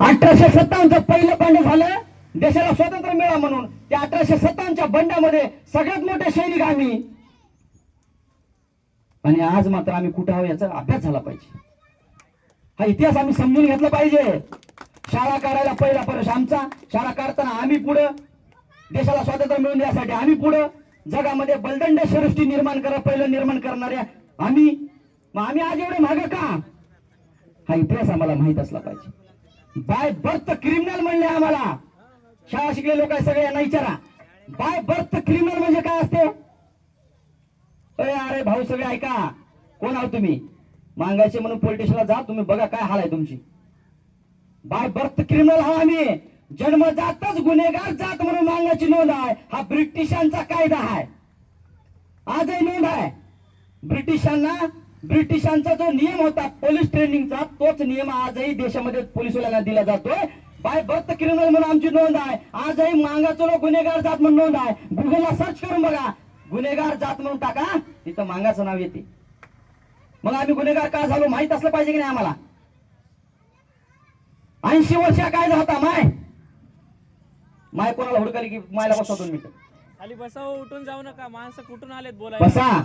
अठराशे सत्तावन्नचं पहिलं बंड झालं. देशाला स्वातंत्र्य मिळा म्हणून त्या अठराशे सत्तावन्नच्या बंडामध्ये सगळ्यात मोठे सैनिक आम्ही आणि आज मात्र आम्ही कुठं आहोत याचा अभ्यास झाला पाहिजे. हा इतिहास आम्ही समजून घेतला पाहिजे. शाळा काढायला पहिला प्रवेश आमचा. शाळा काढताना आम्ही पुढं. देशाला स्वातंत्र्य मिळवून देण्यासाठी आम्ही पुढं. जगामध्ये बलदंड सृष्टी निर्माण करा पहिलं निर्माण करणाऱ्या आम्ही. मग आम्ही आज एवढे मागं का? हा इतिहास आम्हाला माहीत असला पाहिजे. बाय बर्थ क्रिमिनल म्हणले आम्हाला. शाळा शिकले लोक सगळे यांना विचारा. बाय बर्थ क्रिमिनल म्हणजे काय असते? अरे अरे भाऊ सगळे ऐका. कोण आहो तुम्ही? मागायचे म्हणून पोलिटिशनला जा तुम्ही बघा काय हाल आहे तुमची. बाय बर्थ क्रिमिनल हा आम्ही. जन्मजातच गुन्हेगार जात म्हणून मागण्याची नोंद आहे. हा ब्रिटिशांचा कायदा आहे. आजही नोंद आहे. ब्रिटिशांना ब्रिटिशांचा जो नियम होता पोलीस ट्रेनिंगचा तोच नियम आजही देशामध्ये पोलिसवाल्यांना दिला जातोय. बाय बर्थ क्रिमिनल म्हणून आमची नोंद आहे. आजही मांगाचं लोक गुन्हेगार जात म्हणून नोंद आहे. गुगलला सर्च करून बघा. गुन्हेगार जात म्हणून टाका. तिथं मांगाचं नाव येते. मग आम्ही गुन्हेगार का झालो माहीत असलं पाहिजे की नाही आम्हाला? ऐंशी वर्ष कायदा होता माय? माय कोणाला हुडकाली की मायला बसवा दोन मिनिटं? खाली बसावं उठून जाऊ नका. माणसं कुठून आलेत बोलायला? बसा.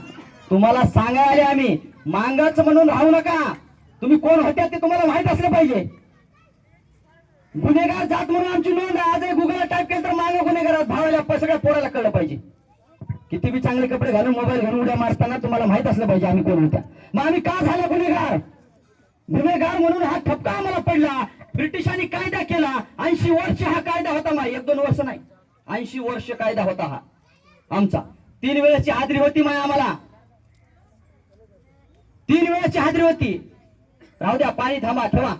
तुम्हाला सांगायला आम्ही मांगाच म्हणून राहू नका. तुम्ही कोण होत्या ते तुम्हाला माहीत असलं पाहिजे. गुन्हेगार जात म्हणून आमची नोंद आहे. आजही गुगलला टाईप केलं तर मागे गुन्हेगार भावाला सगळ्या पोराला कळलं पाहिजे. किती बी चांगले कपडे घालून मोबाईल घालून उड्या मारताना तुम्हाला माहीत असलं पाहिजे आम्ही कोण होत्या. मग आम्ही का झाला गुन्हेगार? गुन्हेगार म्हणून हा ठपका आम्हाला पडला. ब्रिटिशांनी कायदा केला. ऐंशी वर्ष हा कायदा होता माय. एक दोन वर्ष नाही. ऐंशी वर्ष कायदा होता हा. आमचा. तीन वेळेची हाजरी होती माय आम्हाला. तीन वेळेची हाजरी होती. राहू द्या पाणी थांबा ठेवा.